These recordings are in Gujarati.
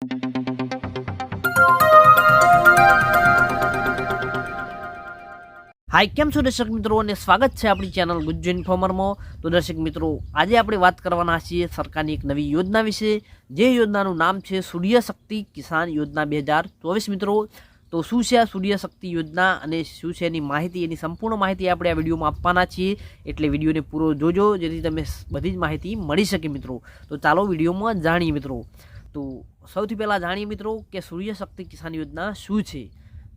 હાઈ કેમ છો દર્શક મિત્રો? અને સ્વાગત છે આપણી ચેનલ ગુજ્જુ ઇન્ફોર્મરમાં તો દર્શક મિત્રો, આજે આપણે વાત કરવાના છીએ સરકારની એક નવી યોજના વિશે. જે યોજનાનું નામ છે સૂર્યશક્તિ કિસાન યોજના બે હજાર ચોવીસ મિત્રો. તો શું છે આ સૂર્યશક્તિ યોજના અને શું છે એની માહિતી? એની સંપૂર્ણ માહિતી આપણે આ વિડીયોમાં આપવાના છીએ. એટલે વિડીયોને પૂરો જોજો, જેથી તમે બધી જ માહિતી મળી શકે મિત્રો. તો ચાલો વિડીયોમાં જાણીએ મિત્રો. તો સૌથી પહેલાં જાણીએ મિત્રો કે સૂર્ય શક્તિ કિસાન યોજના શું છે?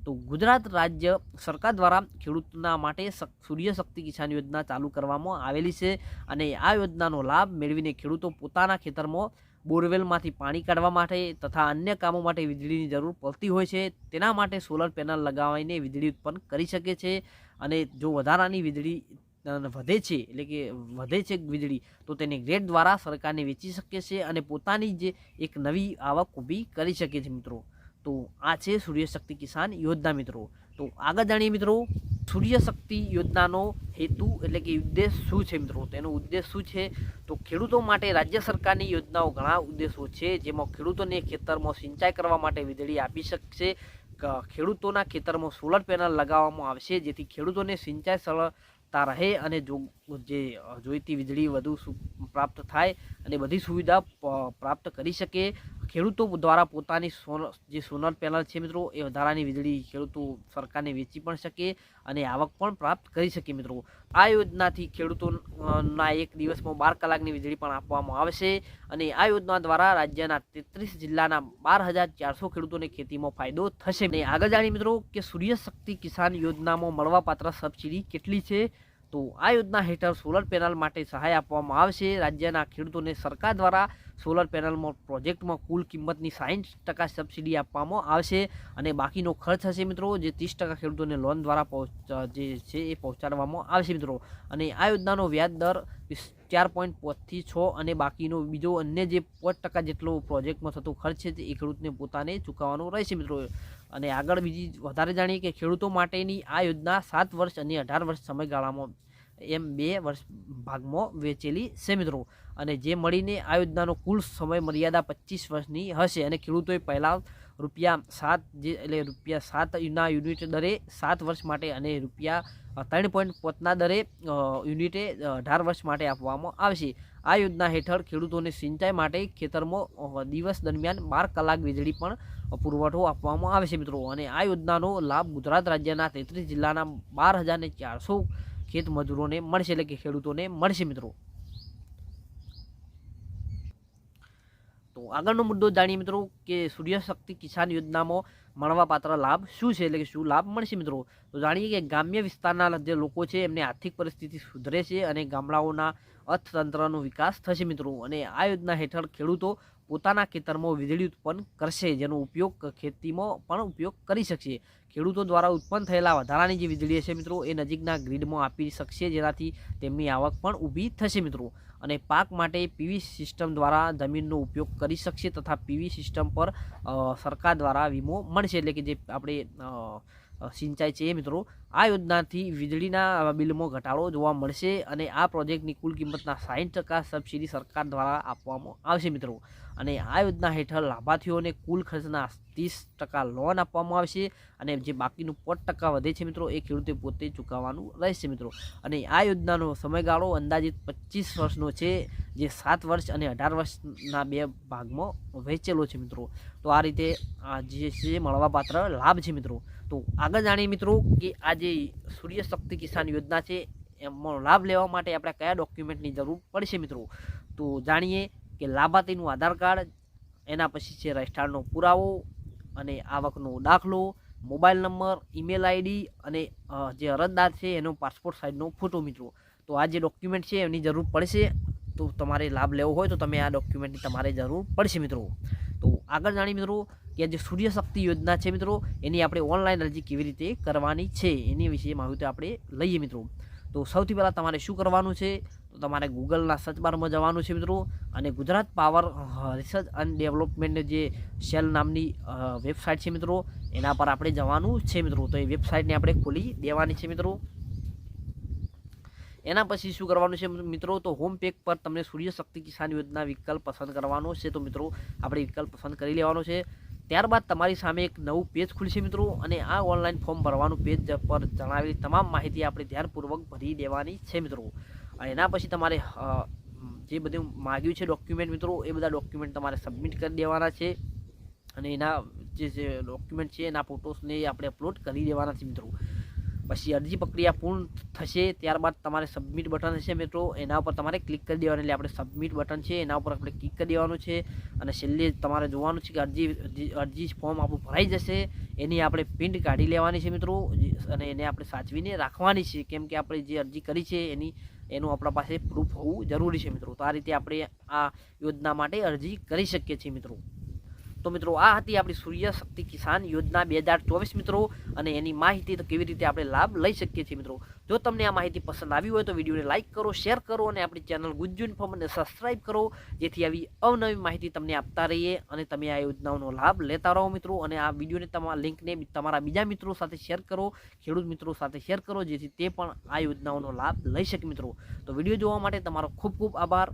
તો ગુજરાત રાજ્ય સરકાર દ્વારા ખેડૂતના માટે સૂર્ય શક્તિ કિસાન યોજના ચાલુ કરવામાં આવેલી છે અને આ યોજનાનો લાભ મેળવીને ખેડૂતો પોતાના ખેતરમાં બોરવેલમાંથી પાણી કાઢવા માટે તથા અન્ય કામો માટે વીજળીની જરૂર પડતી હોય છે. તેના માટે સોલર પેનલ લગાવીને વીજળી ઉત્પન્ન કરી શકે છે અને જો વધારાની વીજળી વધે છે, એટલે કે વધે છે વીજળી, તો તેને ગ્રેડ દ્વારા સરકારને વેચી શકે છે અને પોતાની જે એક નવી આવક ઊભી કરી શકે છે મિત્રો. તો આ છે સૂર્યશક્તિ કિસાન યોજના મિત્રો. તો આગળ જાણીએ મિત્રો, સૂર્યશક્તિ યોજનાનો હેતુ એટલે કે ઉદ્દેશ શું છે મિત્રો? તેનો ઉદ્દેશ શું છે? તો ખેડૂતો માટે રાજ્ય સરકારની યોજનાઓ ઘણા ઉદ્દેશો છે, જેમાં ખેડૂતોને ખેતરમાં સિંચાઈ કરવા માટે વીજળી આપી શકશે ખેડૂતોના ખેતરમાં સોલર પેનલ લગાવવામાં આવશે, જેથી ખેડૂતોને સિંચાઈ સરળતા રહે અને જો જે જોઈતી વીજળી વધુ પ્રાપ્ત થાય અને બધી સુવિધા પ્રાપ્ત કરી શકે ખેડૂતો દ્વારા પોતાની સોન, જે સોલર પેનલ છે મિત્રો, એ વધારાની વીજળી ખેડૂતો સરકારને વેચી પણ શકે અને આવક પણ પ્રાપ્ત કરી શકે મિત્રો. આ યોજનાથી ખેડૂતોના એક દિવસમાં બાર કલાકની વીજળી પણ આપવામાં આવશે અને આ યોજના દ્વારા રાજ્યના તેત્રીસ જિલ્લાના બાર હજાર ચારસો ખેડૂતોને ખેતીમાં ફાયદો થશે. અને આગળ જાણીએ મિત્રો કે સૂર્ય શક્તિ કિસાન યોજનામાં મળવાપાત્ર સબસિડી કેટલી છે? તો આ યોજના હેઠળ સોલર પેનલ માટે સહાય આપવામાં આવશે. રાજ્યના ખેડૂતોને સરકાર દ્વારા સોલર પેનલમાં પ્રોજેક્ટમાં કુલ કિંમતની સાઠ ટકા સબસિડી આપવામાં આવશે અને બાકીનો ખર્ચ હશે મિત્રો, જે ત્રીસ ટકા ખેડૂતોને લોન દ્વારા જે છે એ પહોંચાડવામાં આવશે મિત્રો. અને આ યોજનાનો વ્યાજ દર ચાર પોઈન્ટ પાંચથી છ અને બાકીનો બીજો અન્ય જે પાંચ ટકા જેટલો પ્રોજેક્ટમાં થતો ખર્ચ છે તે ખેડૂતને પોતાને ચૂકવવાનો રહેશે મિત્રો. અને આગળ બીજી વધારે જાણીએ કે ખેડૂતો માટેની આ યોજના સાત વર્ષ અને અઢાર વર્ષ સમયગાળામાં એમ બે વર્ષ ભાગમાં વેચેલી છે મિત્રો. અને જે મળીને આ યોજનાનો કુલ સમય મર્યાદા પચીસ વર્ષની હશે અને ખેડૂતોએ પહેલાં રૂપિયા સાત જે એટલે રૂપિયા સાત ના યુનિટ દરે સાત વર્ષ માટે અને રૂપિયા ત્રણ પોઈન્ટ પોતના દરે યુનિટે અઢાર વર્ષ માટે આપવામાં આવશે. આ યોજના હેઠળ ખેડૂતોને સિંચાઈ માટે ખેતરમાં દિવસ દરમિયાન બાર કલાક વીજળી પણ પુરવઠો આપવામાં આવે છે મિત્રો. અને આ યોજનાનો લાભ ગુજરાત રાજ્યના તેત્રીસ જિલ્લાના બાર હજારને ચારસો ખેત મજૂરોને મળશે એટલે કે ખેડૂતોને મળશે મિત્રો. તો આગળનો મુદ્દો જાણીએ મિત્રો કે સૂર્ય શક્તિ કિસાન યોજનામાં મળવાપાત્ર લાભ શું છે? એટલે કે શું લાભ મળશે મિત્રો? તો જાણીએ કે ગ્રામ્ય વિસ્તારના જે લોકો છે, એમને આર્થિક પરિસ્થિતિ સુધરે છે અને ગામડાઓના અર્થતંત્રનો વિકાસ થશે મિત્રો. અને આ યોજના હેઠળ ખેડૂતો પોતાના ખેતરમાં વીજળી ઉત્પન્ન કરશે, જેનો ઉપયોગ ખેતીમાં પણ ઉપયોગ કરી શકશે. ખેડૂતો દ્વારા ઉત્પન્ન થયેલા વધારાની જે વીજળી હશે મિત્રો, એ નજીકના ગ્રીડમાં આપી શકશે, જેનાથી તેમની આવક પણ ઊભી થશે મિત્રો. અને પાક માટે પીવી સિસ્ટમ દ્વારા જમીનનો ઉપયોગ કરી શકશે તથા પીવી સિસ્ટમ પર સરકાર દ્વારા વીમો મળશે. એટલે કે જે આપણે સિંચાઈ છે એ મિત્રો, આ યોજનાથી વીજળીના બિલમાં ઘટાડો જોવા મળશે અને આ પ્રોજેક્ટની કુલ કિંમતના સાઠ ટકા સબસિડી સરકાર દ્વારા આપવામાં આવશે મિત્રો. અને આ યોજના હેઠળ લાભાર્થીઓને કુલ ખર્ચના ત્રીસ ટકા લોન આપવામાં આવશે અને જે બાકીનું પાંચ ટકા વધે છે મિત્રો, એ ખેડૂતે પોતે ચૂકવવાનું રહેશે મિત્રો. અને આ યોજનાનો સમયગાળો અંદાજિત પચીસ વર્ષનો છે, જે સાત વર્ષ અને અઢાર વર્ષના બે ભાગમાં વહેંચેલો છે મિત્રો. તો આ રીતે આ જે છે મળવાપાત્ર લાભ છે મિત્રો. તો આગળ જાણીએ મિત્રો કે આ જે સૂર્ય શક્તિ કિસાન યોજના છે એમાં લાભ લેવા માટે આપણે કયા ડોક્યુમેન્ટની જરૂર પડશે મિત્રો? તો જાણીએ કે લાભાર્થીનું આધાર કાર્ડ, એના પછી છે રહેઠાણનો પુરાવો અને આવકનો દાખલો, મોબાઈલ નંબર, ઈમેલ આઈડી અને જે અરજદાર છે એનો પાસપોર્ટ સાઇઝનો ફોટો મિત્રો. તો આ જે ડોક્યુમેન્ટ છે એની જરૂર પડશે. તો તમારે લાભ લેવો હોય તો તમે આ ડોક્યુમેન્ટની તમારે જરૂર પડશે મિત્રો. તો આગળ જાણીએ મિત્રો કે જે સૂર્યશક્તિ યોજના છે મિત્રો, એની આપણે ઓનલાઈન અરજી કેવી રીતે કરવાની છે, એની વિશે માહિતી આપણે લઈએ મિત્રો. તો સૌથી પહેલાં તમારે શું કરવાનું છે? તો તમારે ગૂગલના સર્ચ બારમાં જવાનું છે મિત્રો. અને ગુજરાત પાવર રિસર્ચ એન્ડ ડેવલપમેન્ટની જે સેલ નામની વેબસાઇટ છે મિત્રો, એના પર આપણે જવાનું છે મિત્રો. તો એ વેબસાઇટને આપણે ખોલી દેવાની છે મિત્રો. એના પછી શું કરવાનું છે મિત્રો? તો હોમ પેક પર તમને સૂર્ય શક્તિ કિસાન યોજના વિકલ્પ પસંદ કરવાનો છે. તો મિત્રો, આપણે વિકલ્પ પસંદ કરી લેવાનો છે. ત્યારબાદ તમારી સામે એક નવું પેજ ખુલશે મિત્રો. અને આ ઓનલાઈન ફોર્મ ભરવાનું પેજ પર જણાવેલી તમામ માહિતી આપણે ધ્યાનપૂર્વક ભરી દેવાની છે મિત્રો. એના પછી તમારે જે બધું માગ્યું છે ડોક્યુમેન્ટ મિત્રો, એ બધા ડોક્યુમેન્ટ તમારે સબમિટ કરી દેવાના છે. અને એના જે જે ડોક્યુમેન્ટ છે એના ફોટોસને આપણે અપલોડ કરી દેવાના છે મિત્રો. પછી અરજી પ્રક્રિયા પૂર્ણ થશે, ત્યારબાદ તમારે સબમિટ બટન હશે મિત્રો. એના ઉપર તમારે ક્લિક કરી દેવાનું. એટલે આપણે સબમિટ બટન છે, એના ઉપર આપણે ક્લિક કરી દેવાનું છે. અને છેલ્લે તમારે જોવાનું છે કે અરજી, અરજી- ફોર્મ આપણું ભરાઈ જશે. એની આપણે પ્રિન્ટ કાઢી લેવાની છે મિત્રો. અને એને આપણે સાચવીને રાખવાની છે. કેમ કે આપણે જે અરજી કરી છે, એની, એનું આપણા પાસે પ્રૂફ હોવું જરૂરી છે મિત્રો. તો આ રીતે આપણે આ યોજના માટે અરજી કરી શકીએ છીએ મિત્રો. તો મિત્રો, આ હતી આપણી સૂર્ય શક્તિ કિસાન યોજના બે હજાર ચોવીસ મિત્રો, અને એની માહિતી કેવી રીતે આપણે લાભ લઈ શકીએ છીએ મિત્રો. જો તમને આ માહિતી પસંદ આવી હોય તો વિડીયોને લાઇક કરો, શેર કરો, અને આપણી ચેનલ ગુજ્જુ ઇન્ફોર્મને સબસ્ક્રાઇબ કરો, જેથી આવી અવનવી માહિતી તમને આપતા રહીએ અને તમે આ યોજનાઓનો લાભ લેતા રહો મિત્રો. અને આ વિડીયોને તમારા લિંકને તમારા બીજા મિત્રો સાથે શેર કરો, ખેડૂત મિત્રો સાથે શેર કરો, જેથી તે પણ આ યોજનાઓનો લાભ લઈ શકે મિત્રો. તો વીડિયો જોવા માટે તમારો ખૂબ ખૂબ આભાર.